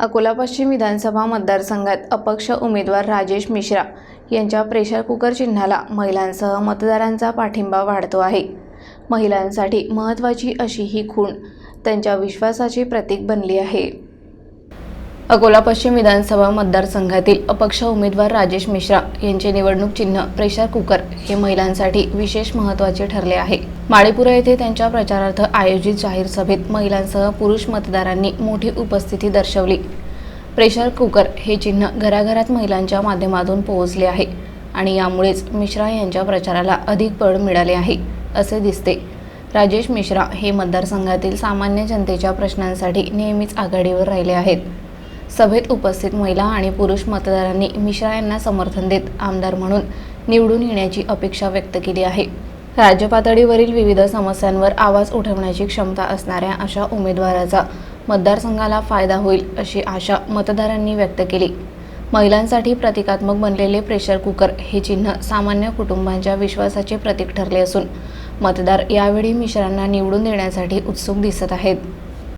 अकोला पश्चिम विधानसभा मतदारसंघात अपक्ष उमेदवार राजेश मिश्रा यांच्या प्रेशर कुकर चिन्हाला महिलांसह मतदारांचा पाठिंबा वाढतो आहे. महिलांसाठी महत्त्वाची अशी ही खूण त्यांच्या विश्वासाचे प्रतीक बनली आहे. अकोला पश्चिम विधानसभा मतदारसंघातील अपक्ष उमेदवार राजेश मिश्रा यांचे निवडणूक चिन्ह प्रेशर कुकर हे महिलांसाठी विशेष महत्त्वाचे ठरले आहे. माळेपुरा येथे त्यांच्या प्रचारार्थ आयोजित जाहीर सभेत महिलांसह पुरुष मतदारांनी मोठी उपस्थिती दर्शवली. प्रेशर कुकर हे चिन्ह घराघरात महिलांच्या माध्यमातून पोहोचले आहे आणि यामुळेच मिश्रा यांच्या प्रचाराला अधिक बळ मिळाले आहे असे दिसते. राजेश मिश्रा हे मतदारसंघातील सामान्य जनतेच्या प्रश्नांसाठी नेहमीच आघाडीवर राहिले आहेत. सभेत उपस्थित महिला आणि पुरुष मतदारांनी मिश्रा यांना समर्थन देत आमदार म्हणून निवडून येण्याची अपेक्षा व्यक्त केली आहे. राज्य पातळीवरील विविध समस्यांवर आवाज उठवण्याची क्षमता असणाऱ्या अशा उमेदवाराचा मतदारसंघाला फायदा होईल अशी आशा मतदारांनी व्यक्त केली. महिलांसाठी प्रतिकात्मक बनलेले प्रेशर कुकर हे चिन्ह सामान्य कुटुंबांच्या विश्वासाचे प्रतीक ठरले असून मतदार यावेळी मिश्रांना निवडून देण्यासाठी उत्सुक दिसत आहेत.